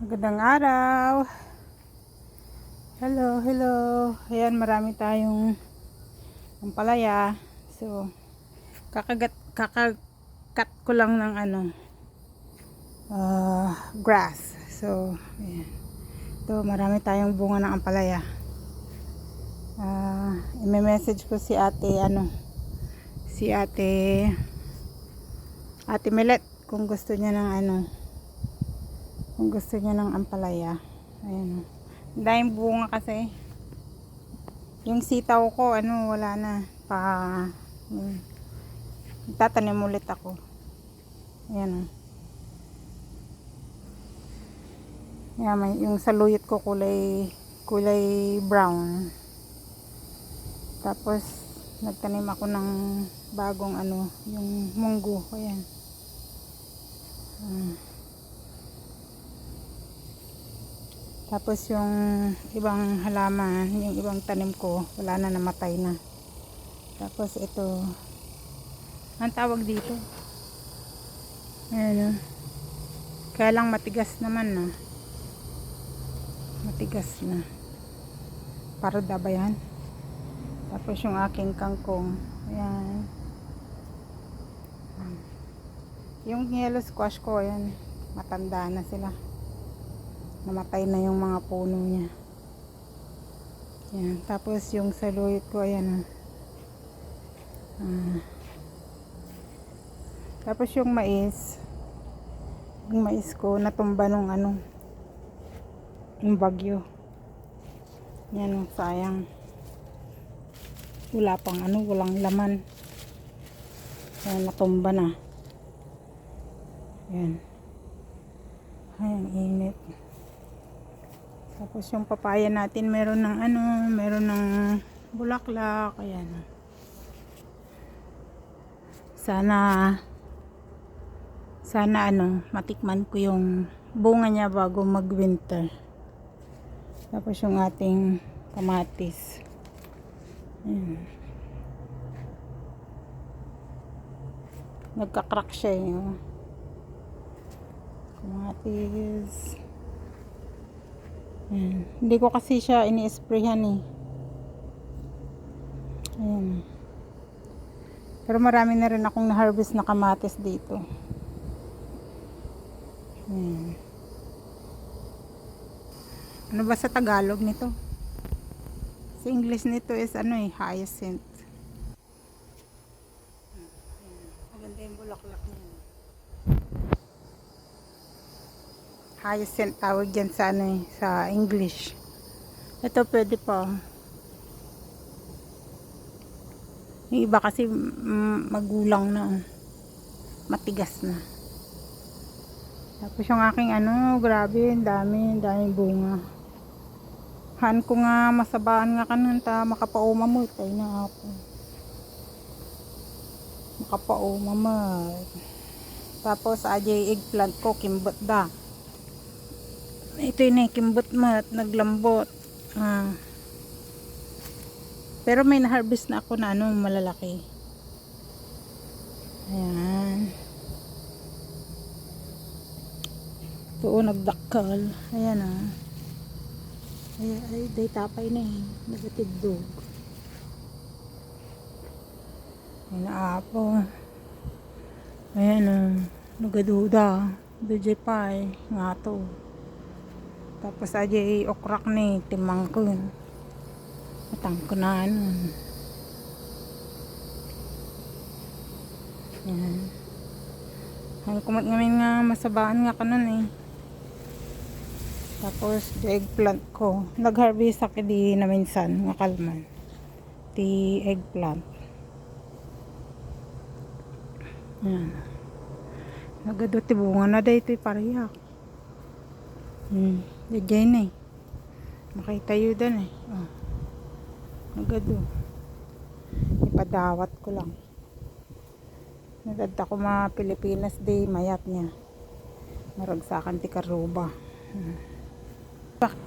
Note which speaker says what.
Speaker 1: Magandang araw. Hello, hello. Ayan, marami tayong ampalaya. So, kakagat, kakakat ko lang ng ano, ah, grass. So, ayan. Ito, marami tayong bunga ng ampalaya. Ah, i-message ko si ate, ano, si ate, ate Melet, kung gusto niya ng ano, kung gusto niya ng ampalaya. Ayan. Daming bunga kasi. Yung sitaw ko, ano, wala na. Pa, um, tatanim ulit ako. Ayan. oh. Ayan, may, yung saluyot ko kulay, kulay brown. Tapos, nagtanim ako ng bagong ano, yung munggo. Ayan. Ah. Tapos yung ibang halaman, yung ibang tanim ko, wala na namatay na. Tapos ito, ang tawag dito. Ayan o. Kaya lang matigas naman na. Matigas na. Paroda ba yan? Tapos yung aking kangkong. Ayan. Yung yellow squash ko, ayan. Matanda na sila namatay na yung mga puno niya. Yan. tapos yung saluyot ko ayan ah. tapos yung mais. Yung mais ko natumba nung ano yung bagyo. Yan sayang. Wala pang ano walang laman. Yan natumba na. Yan ay ang init tapos yung papaya natin meron ng ano, meron ng bulaklak, ayan. Sana sana ano, matikman ko yung bunga niya bago mag-winter. Tapos yung ating kamatis. Ayan. Nagka-crack siya eh. oh. Kamatis. Ayan. Hindi ko kasi siya ini-sprayhan eh. Ayan. Pero marami na rin akong na-harvest na kamatis dito. Ayan. Ano ba sa Tagalog nito? Sa English nito is ano eh, hyacinth. Maganda yung bulaklak niya. Hyacinth tawag dyan sa ano eh, sa English. Ito pwede pa. Yung iba kasi mm, magulang na. oh. Matigas na. Tapos yung aking ano, grabe, dami, daming bunga. Han ko nga masabaan nga kanon ta makapauma mo tay na ako. Makapauma mo. Tapos ajay eggplant ko kimbot da ito yung nakikimbot mo at naglambot. Ah. pero may na-harvest na ako na ano malalaki. Ayan. Ito oh, nagdakal. Ayan ah. Ay, ay day tapay na eh. Nagatidog ay naapo ayan ah. Nagaduda. Dujay pa eh. Nga to. Tapos aja okrak ni timang ko yun. Matang ko na ano. Yan. Ang kumat ngamin nga masabaan nga kanon eh. Tapos eggplant ko. Nag-harvest ako di na minsan nga kalman. Di eggplant. Yan. Nagadot bunga na dito pariyak. Hmm. Diyan na eh. Makitayo doon eh. Oh. Nagado. Ipadawat ko lang. Nagad ako mga Pilipinas Day mayat niya. Maragsakan ti karuba. Hmm. Bak